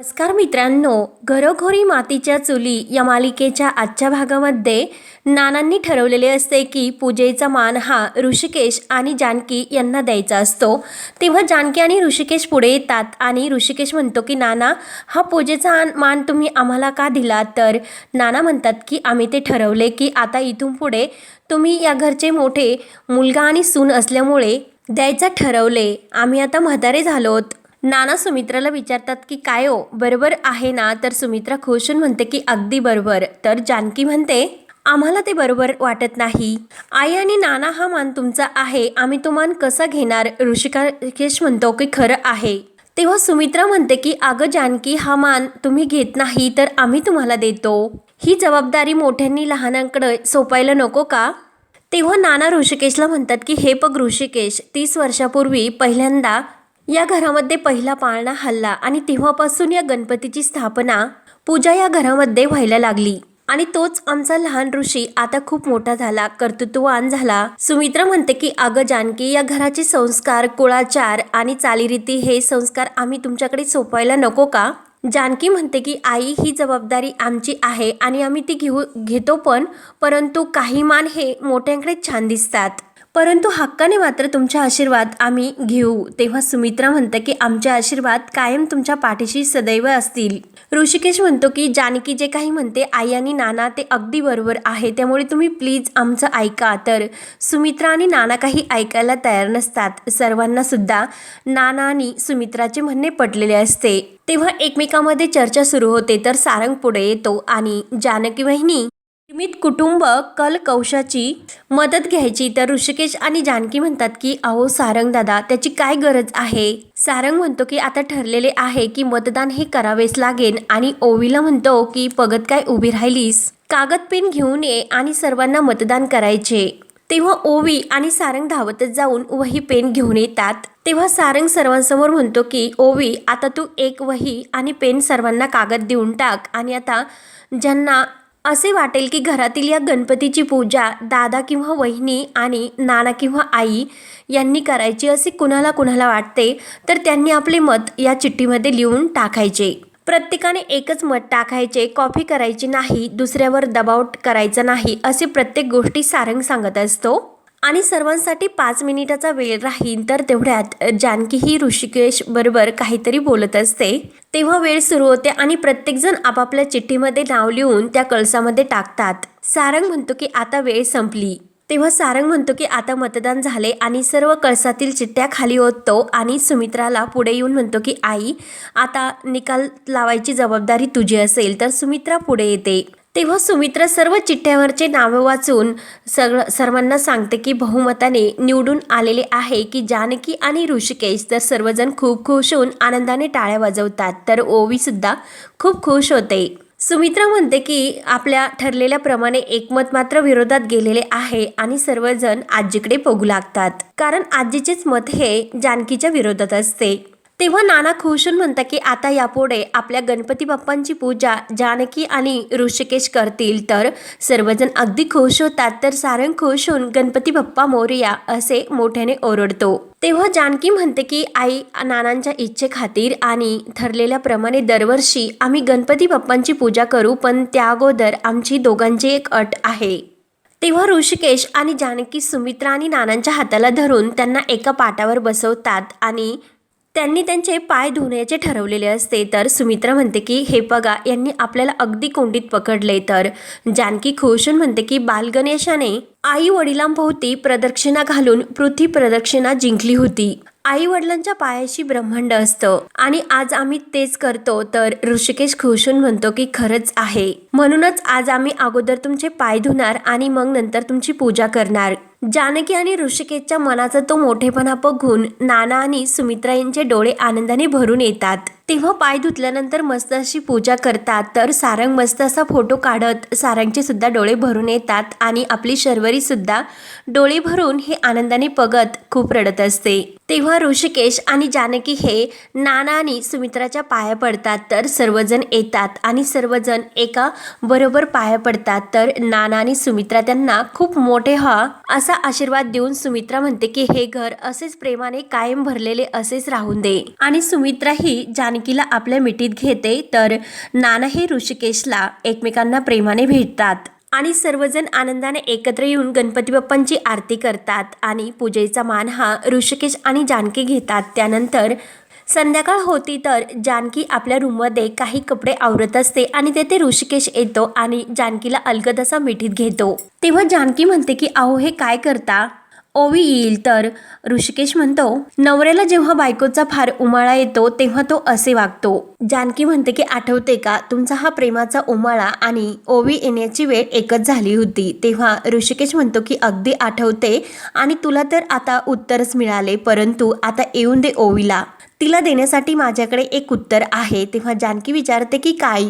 नमस्कार मित्रांनो घरोघरी मातीच्या चुली या मालिकेच्या आजच्या भागामध्ये नानांनी ठरवलेले असते की पूजेचा मान हा ऋषिकेश आणि जानकी यांना द्यायचा असतो. तेव्हा जानकी आणि ऋषिकेश पुढे येतात आणि ऋषिकेश म्हणतो की नाना हा पूजेचा मान तुम्ही आम्हाला का दिला? तर नाना म्हणतात की आम्ही ते ठरवले की आता इथून पुढे तुम्ही या घरचे मोठे मुलगा आणि सून असल्यामुळे द्यायचं ठरवले. आम्ही आता म्हातारे झालोत नाना सुमित्राला विचारतात की काय हो बरोबर आहे ना? तर सुमित्रा खुश म्हणते की अगदी बरोबर. तर जानकी म्हणते आम्हाला ते बरोबर वाटत नाही. आई आणि नाना हा मान तुमचा आहे. आम्ही तो मान कसा घेणार? ऋषिकाकेश म्हणतो की खरं आहे. तेव्हा सुमित्रा म्हणते की अगं जानकी हा मान तुम्ही घेत नाही तर आम्ही तुम्हाला देतो. ही जबाबदारी मोठ्यांनी लहानांकडे सोपायला नको का? तेव्हा नाना ऋषिकेशला म्हणतात की हे बघ ऋषिकेश तीस वर्षापूर्वी पहिल्यांदा या घरामध्ये पहिला पाळणा हल्ला आणि तेव्हापासून या गणपतीची स्थापना पूजा या घरामध्ये व्हायला लागली. आणि तोच आमचा लहान ऋषी आता खूप मोठा झाला कर्तृत्ववान झाला. सुमित्रा म्हणते की अगं जानकी या घराचे संस्कार कुळाचार आणि चालीरीती हे संस्कार आम्ही तुमच्याकडे सोपवायला नको का? जानकी म्हणते की आई ही जबाबदारी आमची आहे आणि आम्ही ती घेऊ घेतो पण परंतु काही मान हे मोठ्यांकडे छान दिसतात. परंतु हक्काने मात्र तुमच्या आशीर्वाद आम्ही घेऊ. तेव्हा सुमित्रा म्हणतं की आमचे आशीर्वाद कायम तुमच्या पाठीशी सदैव असतील. ऋषिकेश म्हणतो की जानकी जे काही म्हणते आई आणि नाना ते अगदी बरोबर आहे. त्यामुळे तुम्ही प्लीज आमचं ऐका. तर सुमित्रा आणि नाना काही ऐकायला तयार नसतात. सर्वांना सुद्धा नाना आणि सुमित्राचे म्हणणे पटलेले असते. तेव्हा एकमेकामध्ये चर्चा सुरू होते तर सारंग पुढे येतो आणि जानकी वहिनी निर्मित कुटुंब कल कौशाची मदत घ्यायची. तर ऋषिकेश आणि जानकी म्हणतात की अहो सारंग दादा त्याची काय गरज आहे? सारंग म्हणतो की आता ठरलेले आहे की मतदान हे करावेच लागेल. आणि ओवीला म्हणतो की पगत काय उभी राहिलीस? कागद पेन घेऊन ये आणि सर्वांना मतदान करायचे. तेव्हा ओवी आणि सारंग धावतच जाऊन वही पेन घेऊन येतात. तेव्हा सारंग सर्वांसमोर म्हणतो की ओवी आता तू एक वही आणि पेन सर्वांना कागद देऊन टाक आणि आता ज्यांना असे वाटेल की घरातील या गणपतीची पूजा दादा किंवा वहिनी आणि नाना किंवा आई यांनी करायची असे कुणाला कुणाला वाटते तर त्यांनी आपले मत या चिठ्ठीमध्ये लिहून टाकायचे. प्रत्येकाने एकच मत टाकायचे कॉफी करायची नाही दुसऱ्यावर दबाव करायचा नाही असे प्रत्येक गोष्टी सारंग सांगत असतो. आणि सर्वांसाठी पाच मिनिटाचा वेळ राहील तर तेवढ्यात जानकी ही ऋषिकेश बरोबर काहीतरी बोलत असते. तेव्हा वेळ सुरू होते आणि प्रत्येकजण आपापल्या चिठ्ठीमध्ये नाव लिहून त्या कळसामध्ये टाकतात. सारंग म्हणतो की आता वेळ संपली. तेव्हा सारंग म्हणतो की आता मतदान झाले आणि सर्व कळसातील चिठ्ठ्या खाली ओततो आणि सुमित्राला पुढे येऊन म्हणतो की आई आता निकाल लावायची जबाबदारी तुझी असेल तर सुमित्रा पुढे येते. तेव्हा सुमित्रा सर्व चिठ्ठ्यावरचे नावं वाचून सगळं सर्वांना सांगते की बहुमताने निवडून आलेले आहे की जानकी आणि ऋषिकेश तर सर्वजण खूप खुश होऊन आनंदाने टाळ्या वाजवतात. तर ओवीसुद्धा खूप खुश होते. सुमित्रा म्हणते की आपल्या ठरलेल्याप्रमाणे एकमत मात्र विरोधात गेलेले आहे आणि सर्वजण आजीकडे बघू लागतात. कारण आजीचेच मत हे जानकीच्या विरोधात असते. तेव्हा नाना खुश होऊन म्हणतात की आता यापुढे आपल्या गणपती बाप्पांची पूजा जानकी आणि ऋषिकेश करतील. तर सर्वजण अगदी खुश होतात तर सारंग खुश होऊन गणपती बाप्पा मोरया असे मोठ्याने ओरडतो. तेव्हा जानकी म्हणते की आई नानांच्या इच्छेखातीर आणि ठरलेल्याप्रमाणे दरवर्षी आम्ही गणपती बाप्पांची पूजा करू पण त्या अगोदर आमची दोघांची एक अट आहे. तेव्हा ऋषिकेश आणि जानकी सुमित्रा आणि नानांच्या हाताला धरून त्यांना एका पाटावर बसवतात आणि त्यांनी त्यांचे पाय धुण्याचे ठरवलेले असते. तर सुमित्रा म्हणते की हे बघा यांनी आपल्याला अगदी कोंडीत पकडले तर. जानकी खुशून म्हणते की बालगणेशाने आई वडिलांभोवती प्रदक्षिणा घालून पृथ्वी प्रदक्षिणा जिंकली होती. आई वडिलांच्या पायाशी ब्रह्मांड असतं. आणि आज आम्ही तेच करतो तर ऋषिकेश खुशून म्हणतो की खरंच आहे. म्हणूनच आज आम्ही अगोदर तुमचे पाय धुणार आणि मग नंतर तुमची पूजा करणार. जानकी आणि ऋषिकेशच्या मनाचा तो मोठेपणा बघून नाना आणि सुमित्रा यांचे डोळे आनंदाने भरून येतात. तेव्हा पाय धुतल्यानंतर मस्त अशी पूजा करतात तर सारंग मस्त असा फोटो काढत सारंगचे सुद्धा डोळे भरून येतात आणि आपली शर्वरी सुद्धा डोळे भरून हे आनंदाने बघत खूप रडत असते. तेव्हा ऋषिकेश आणि जानकी हे नाना आणि सुमित्राच्या पाया पडतात तर सर्वजण येतात आणि सर्वजण एका बरोबर पाया पडतात तर नाना आणि सुमित्रा त्यांना खूप मोठे हा असा आशीर्वाद देऊन सुमित्रा म्हणते की हे घर असेच प्रेमाने कायम भरलेले असेच राहून दे. आणि सुमित्रा ही जानकी जानकीला आपल्या मिठीत घेते तर नाना हे ऋषिकेशला एकमेकांना प्रेमाने भेटतात. आणि सर्वजण आनंदाने एकत्र येऊन गणपती बाप्पांची आरती करतात आणि पूजेचा मान हा ऋषिकेश आणि जानकी घेतात. त्यानंतर संध्याकाळ होती तर जानकी आपल्या रूममध्ये काही कपडे आवरत असते आणि तेथे ऋषिकेश येतो आणि जानकीला अलगद असा मिठीत घेतो. तेव्हा जानकी म्हणते की अहो हे काय करता? ओवी येईल तर? ऋषिकेश म्हणतो नवऱ्याला जेव्हा बायकोचा फार उमाळा येतो तेव्हा तो असे वागतो. जानकी म्हणते की आठवते का? तुमचा हा प्रेमाचा उमाळा आणि ओवी येण्याची वेळ एकच झाली होती. तेव्हा ऋषिकेश म्हणतो की अगदी आठवते आणि तुला तर आता उत्तरच मिळाले परंतु आता येऊन दे ओवीला. तिला देण्यासाठी माझ्याकडे एक उत्तर आहे. तेव्हा जानकी विचारते की काय?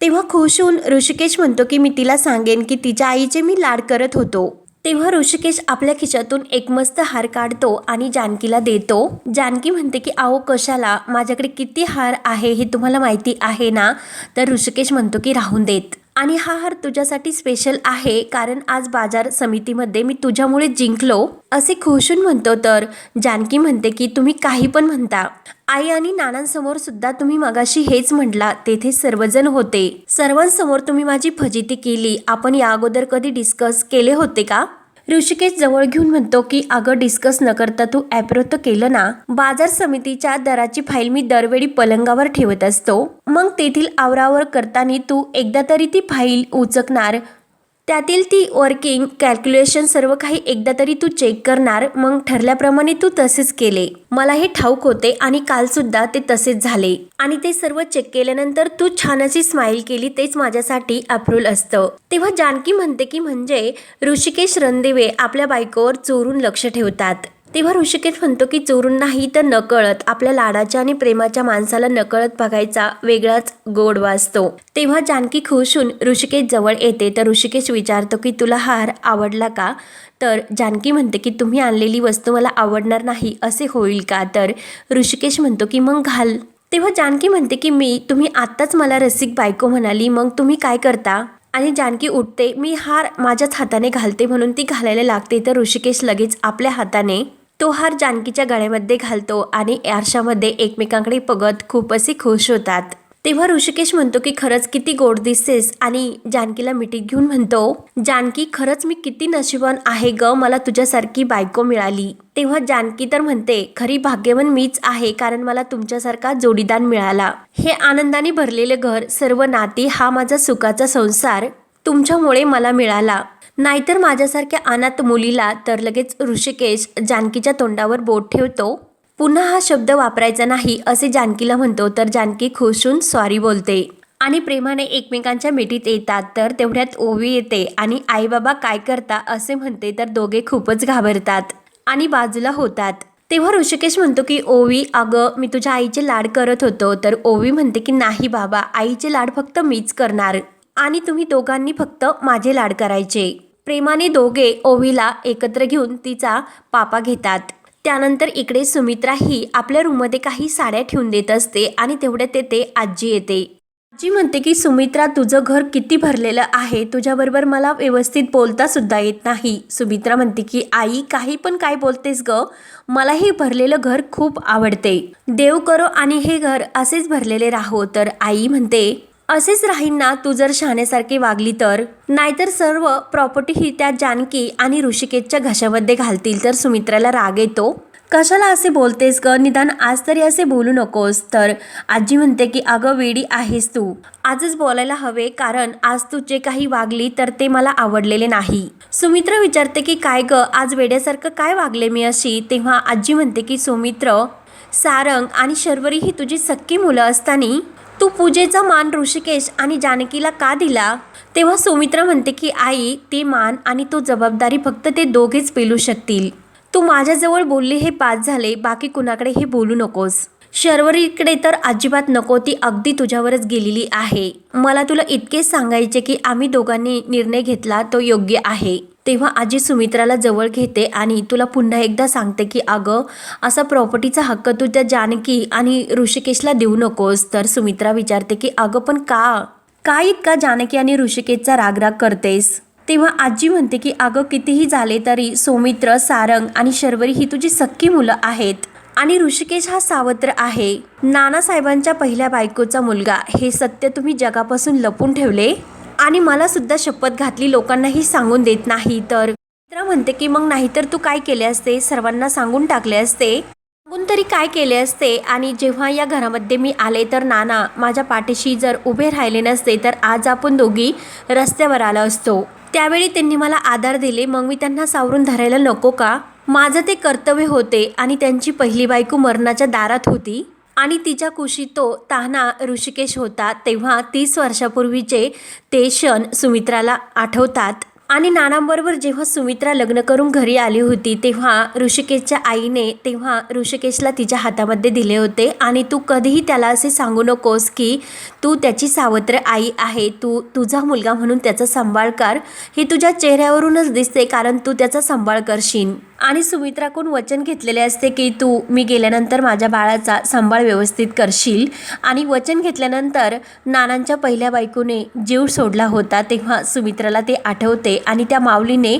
तेव्हा खुश होऊन ऋषिकेश म्हणतो की मी तिला सांगेन की तिच्या आईचे मी लाड करत होतो. तेव्हा ऋषिकेश आपल्या खिशातून एक मस्त हार काढतो आणि जानकीला देतो. जानकी म्हणते की आहो कशाला? माझ्याकडे किती हार आहे हे तुम्हाला माहिती आहे ना? तर ऋषिकेश म्हणतो की राहून देत. आणि हा हार तुझ्यासाठी स्पेशल आहे कारण आज बाजार समितीमध्ये मी तुझ्यामुळे जिंकलो असे खुशून म्हणतो तर. जानकी म्हणते की तुम्ही काही पण म्हणता. आई आणि नानांसमोर सुद्धा तुम्ही मगाशी हेच म्हटला तेथे सर्वजण होते. सर्वांसमोर तुम्ही माझी फजिती केली. आपण या अगोदर कधी डिस्कस केले होते का? ऋषिकेश जवळ घेऊन म्हणतो की अगं डिस्कस न करता तू ॲप्रो तर केलं ना? बाजार समितीच्या दराची फाईल मी दरवेळी पलंगावर ठेवत असतो. मग तेथील आवरावर करताना तू एकदा तरी ती फाईल उचकणार त्यातील ती वर्किंग कॅल्क्युलेशन सर्व काही एकदा तरी तू चेक करणार मग ठरल्याप्रमाणे तू तसेच केले. मला हे ठाऊक होते आणि काल सुद्धा ते तसेच झाले. आणि ते सर्व चेक केल्यानंतर तू छान अशी स्माईल केली तेच माझ्यासाठी अप्रूल असतं. तेव्हा जानकी म्हणते की म्हणजे ऋषिकेश रणदेवे आपल्या बायकोवर चोरून लक्ष ठेवतात. तेव्हा ऋषिकेश म्हणतो की चोरून नाही तर नकळत. आपल्या लाडाच्या आणि प्रेमाच्या माणसाला नकळत बघायचा वेगळाच गोड वाजतो तेव्हा जानकी खुश होऊन ऋषिकेश जवळ येते. तर ऋषिकेश विचारतो की तुला हार आवडला का? तर जानकी म्हणते की तुम्ही आणलेली वस्तू मला आवडणार नाही. असे होईल का? तर ऋषिकेश म्हणतो की मग घाल. तेव्हा जानकी म्हणते की मी तुम्ही आत्ताच मला रसिक बायको म्हणाली. मग तुम्ही काय करता? आणि जानकी उठते मी हार माझ्याच हाताने घालते म्हणून ती घालायला लागते. तर ऋषिकेश लगेच आपल्या हाताने तो हार जानकीच्या गळ्यामध्ये घालतो आणि आरशामध्ये एकमेकांकडे बघत खूप असे खुश होतात. तेव्हा ऋषिकेश म्हणतो की खरंच किती गोड दिसतेस आणि जानकीला मिठीत घेऊन म्हणतो जानकी खरंच मी किती नशिबान आहे ग मला तुझ्यासारखी बायको मिळाली तेव्हा जानकी तर म्हणते खरी भाग्यवान मीच आहे कारण मला तुमच्यासारखा जोडीदार मिळाला. हे आनंदाने भरलेले घर सर्व नाती हा माझा सुखाचा संसार तुमच्यामुळे मला मिळाला. नाहीतर माझ्यासारख्या अनाथ मुलीला तर लगेच ऋषिकेश जानकीच्या तोंडावर बोट ठेवतो. पुन्हा हा शब्द वापरायचा नाही असे जानकीला म्हणतो तर जानकी खुश होऊन सॉरी बोलते. आणि प्रेमाने एकमेकांच्या मिठीत येतात तर तेवढ्यात ओवी येते आणि आई बाबा काय करता असे म्हणते तर दोघे खूपच घाबरतात आणि बाजूला होतात. तेव्हा ऋषिकेश म्हणतो की ओवी अगं मी तुझ्या आईचे लाड करत होतो. तर ओवी म्हणते की नाही बाबा आईचे लाड फक्त मीच करणार आणि तुम्ही दोघांनी फक्त माझे लाड करायचे. प्रेमाने दोघे ओवीला एकत्र घेऊन तिचा पापा घेतात. त्यानंतर इकडे सुमित्रा ही आपल्या रूममध्ये काही साड्या ठेवून देत असते आणि तेवढ्यात तेथे आजी येते. आजी म्हणते की सुमित्रा तुझं घर किती भरलेलं आहे? तुझ्याबरोबर मला व्यवस्थित बोलता सुद्धा येत नाही. सुमित्रा म्हणते की आई काही पण काय बोलतेस ग? मला हे भरलेलं घर खूप आवडते. देव करो आणि हे घर असेच भरलेले राहो. तर आई म्हणते असेच राहीन ना तू जर शहाण्यासारखी वागली तर. नाहीतर सर्व प्रॉपर्टी ही त्या जानकी आणि ऋषिकेशच्या घशामध्ये घालतील तर सुमित्राला राग येतो. कशाला असे बोलतेस ग? निदान आज तरी असे बोलू नकोस. तर आजी म्हणते की अगं वेडी आहेस तू. आजच बोलायला हवे कारण आज तू जे काही वागली तर ते मला आवडलेले नाही. सुमित्र विचारते की काय ग? आज वेड्यासारखं काय वागले मी अशी? तेव्हा आजी म्हणते की सुमित्र सारंग आणि शर्वरी ही तुझी सक्की मुलं असताना तू पूजेचा मान ऋषिकेश आणि जानकीला का दिला? तेव्हा सुमित्रा म्हणते की आई ते मान आणि तो जबाबदारी फक्त ते दोघेच पेलू शकतील. तू माझ्याजवळ बोलली हे पाच झाले बाकी कुणाकडे हे बोलू नकोस. शर्वरीकडे तर अजिबात नको ती अगदी तुझ्यावरच गेलेली आहे. मला तुला इतकेच सांगायचे की आम्ही दोघांनी निर्णय घेतला तो योग्य आहे. तेव्हा आजी सुमित्राला जवळ घेते आणि तुला पुन्हा एकदा सांगते की अगं असा प्रॉपर्टीचा हक्क तू त्या जानकी आणि ऋषिकेशला देऊ नकोस. तर सुमित्रा विचारते की अगं पण का? का इतका जानकी आणि ऋषिकेशचा रागराग करतेस? तेव्हा आजी म्हणते की अगं कितीही झाले तरी सौमित्र सारंग आणि शर्वरी ही तुझी सक्की मुलं आहेत. आणि ऋषिकेश हा सावत्र आहे. नानासाहेबांच्या पहिल्या बायकोचा मुलगा. हे सत्य तुम्ही जगापासून लपून ठेवले? आणि मला सुद्धा शपथ घातली लोकांनाही सांगून देत नाही. तर मित्र म्हणते की मग नाहीतर तू काय केले असते? सर्वांना सांगून टाकले असते? सांगून तरी काय केले असते? आणि जेव्हा या घरामध्ये मी आले तर नाना माझ्या पाठीशी जर उभे राहिले नसते तर आज आपण दोघी रस्त्यावर आलो असतो. त्यावेळी त्यांनी मला आधार दिले. मग मी त्यांना सावरून धरायला नको का? माझं ते कर्तव्य होते आणि त्यांची पहिली बायको मरणाच्या दारात होती. आणि तिच्या कुशी तो तान्हा ऋषिकेश होता तेव्हा तीस वर्षापूर्वीचे ते क्षण सुमित्राला आठवतात. आणि नानांबरोबर जेव्हा सुमित्रा लग्न करून घरी आली होती तेव्हा ऋषिकेशच्या आईने तेव्हा ऋषिकेशला तिच्या हातामध्ये दिले होते. आणि तू कधीही त्याला असे सांगू नकोस की तू त्याची सावत्र आई आहे. तू तुझा मुलगा म्हणून त्याचा सांभाळ कर. हे तुझ्या चेहऱ्यावरूनच दिसते कारण तू त्याचा सांभाळ करशील. आणि सुमित्राकडून वचन घेतलेले असते की तू मी गेल्यानंतर माझ्या बाळाचा सांभाळ व्यवस्थित करशील. आणि वचन घेतल्यानंतर नानांच्या पहिल्या बायकोने जीव सोडला होता तेव्हा सुमित्राला ते आठवते आणि त्या माऊलीने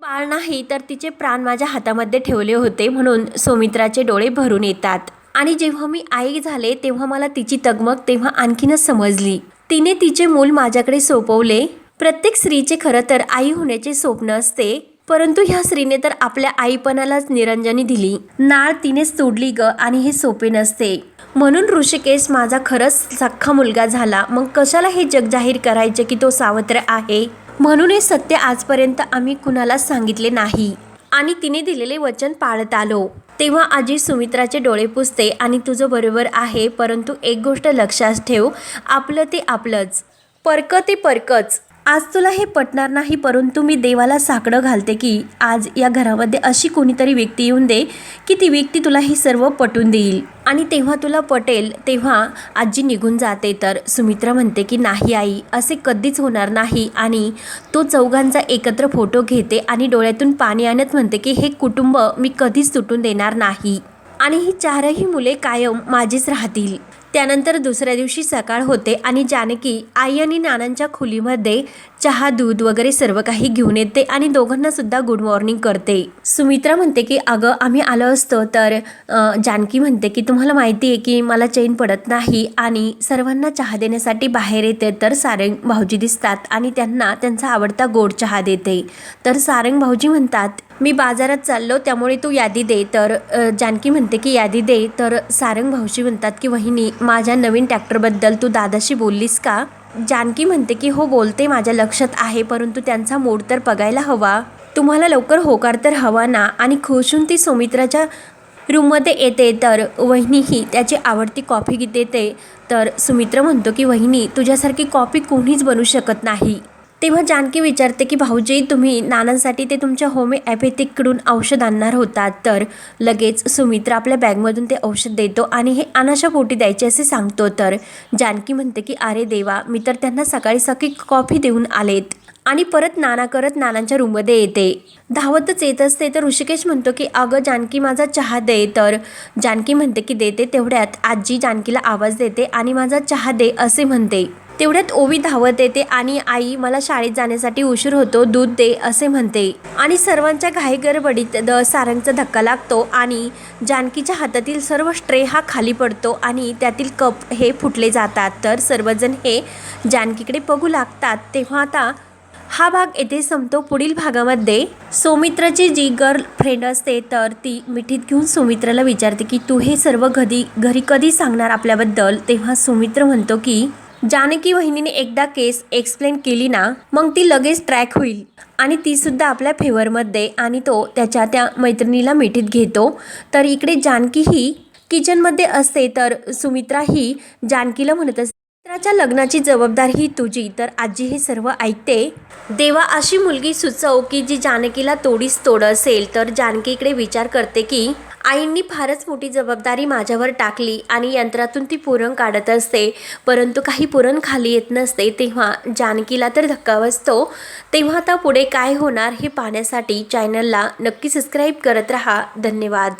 बाळ नाही तर तिचे प्राण माझ्या हातामध्ये ठेवले होते म्हणून सुमित्राचे डोळे भरून येतात. आणि जेव्हा मी आई झाले तेव्हा मला तिची तगमग तेव्हा आणखीनच समजली. तिने तिचे मूल माझ्याकडे सोपवले. प्रत्येक स्त्रीचे खरं तर आई होण्याचे स्वप्न असते परंतु ह्या स्त्रीने तर आपल्या आईपणालाच निरंजनी दिली. नाळ तिनेच तोडली ग आणि हे सोपे नसते. म्हणून ऋषिकेश माझा खरंच सख्खा मुलगा झाला. मग कशाला हे जग जाहीर करायचे की तो सावत्र आहे? म्हणून हे सत्य आजपर्यंत आम्ही कुणालाच सांगितले नाही. आणि तिने दिलेले वचन पाळत आलो. तेव्हा आजी सुमित्राचे डोळे पुसते आणि तुझं बरोबर आहे परंतु एक गोष्ट लक्षात ठेव आपलं ते आपलंच. परकं ते परकंच. आज तुला हे पटणार नाही परंतु मी देवाला साकडं घालते की आज या घरामध्ये अशी कोणीतरी व्यक्ती येऊन दे की ती व्यक्ती तुला हे सर्व पटून देईल. आणि तेव्हा तुला पटेल तेव्हा आजी निघून जाते. तर सुमित्रा म्हणते की नाही आई असे कधीच होणार नाही. आणि तो चौघांचा एकत्र फोटो घेते आणि डोळ्यातून पाणी आणत म्हणते की हे कुटुंब मी कधीच तुटून देणार नाही. आणि ही चारही मुले कायम माझीच राहतील. त्यानंतर दुसऱ्या दिवशी सकाळ होते आणि जानकी आई आणि नानांच्या खोलीमध्ये चहा दूध वगैरे सर्व काही घेऊन येते आणि दोघांना सुद्धा गुड मॉर्निंग करते. सुमित्रा म्हणते की अगं आम्ही आलो असतो तर जानकी म्हणते की तुम्हाला माहिती आहे की मला चैन पडत नाही आणि सर्वांना चहा देण्यासाठी बाहेर येते तर सारंग भाऊजी दिसतात आणि त्यांना त्यांचा आवडता गोड चहा देते. तर सारंग भाऊजी म्हणतात मी बाजारात चाललो त्यामुळे तू यादी दे. तर जानकी म्हणते की यादी दे. तर सारंग भाऊजी म्हणतात की वहिनी माझ्या नवीन ट्रॅक्टरबद्दल तू दादाशी बोललीस का? जानकी म्हणते की हो बोलते माझ्या लक्षात आहे परंतु त्यांचा मूड तर बघायला हवा. तुम्हाला लवकर होकार तर हवा ना. आणि खुशून ती सुमित्राच्या रूममध्ये येते तर वहिनीही त्याची आवडती कॉफी देते. तर सुमित्र म्हणतो की वहिनी तुझ्यासारखी कॉफी कोणीच बनू शकत नाही. तेव्हा जानकी विचारते की भाऊजी तुम्ही नानांसाठी ते तुमच्या होमिओपॅथिककडून औषध आणणार होतात. तर लगेच सुमित्रा आपल्या बॅगमधून ते औषध देतो आणि हे अनाशा पोटी द्यायचे असे सांगतो. तर जानकी म्हणते की अरे देवा मी तर त्यांना सकाळी सकाळी कॉफी देऊन आलेत. आणि परत नाना करत नानांच्या रूममध्ये येते. धावतच येत असते. तर ऋषिकेश म्हणतो की अगं जानकी माझा चहा दे. तर जानकी म्हणते की देते तेवढ्यात. आजी जानकीला आवाज देते आणि माझा चहा दे असे म्हणते. तेवढ्यात ओवी धावत येते आणि आई मला शाळेत जाण्यासाठी उशीर होतो दूध दे असे म्हणते. आणि सर्वांच्या घाई गडबडीत द सारंगचा धक्का लागतो आणि जानकीच्या हातातील सर्व स्ट्रे हा खाली पडतो आणि त्यातील कप हे फुटले जातात. तर सर्वजण हे जानकीकडे बघू लागतात. तेव्हा आता हा भाग येथे संपतो. पुढील भागामध्ये सौमित्राची जी गर्ल फ्रेंड असते तर ती मिठीत घेऊन सुमित्राला विचारते की तू हे सर्व घरी घरी कधी सांगणार आपल्याबद्दल? तेव्हा सुमित्र म्हणतो की जानकी वहिनीने एकदा केस एक्सप्लेन केली ना मग ती लगेच ट्रॅक होईल. आणि ती सुद्धा आपल्या फेवरमध्ये आणि तो त्याच्या त्या मैत्रिणीला मिठीत घेतो. तर इकडे जानकी ही किचनमध्ये असते तर सुमित्रा ही जानकीला म्हणत असते मित्राच्या लग्नाची जबाबदारी ही तुझी. तर आजी हे सर्व ऐकते. देवा अशी मुलगी सुचव की जी जानकीला तोडीस तोड असेल. तर जानकीकडे विचार करते की आईंनी फारच मोठी जबाबदारी माझ्यावर टाकली आणि यंत्रातून ती पुरण काढत असते. परंतु काही पुरण खाली येत नसते तेव्हा जानकीला तर धक्का बसतो. तेव्हा आता पुढे काय होणार हे पाहण्यासाठी चॅनलला नक्की सबस्क्राईब करत राहा. धन्यवाद.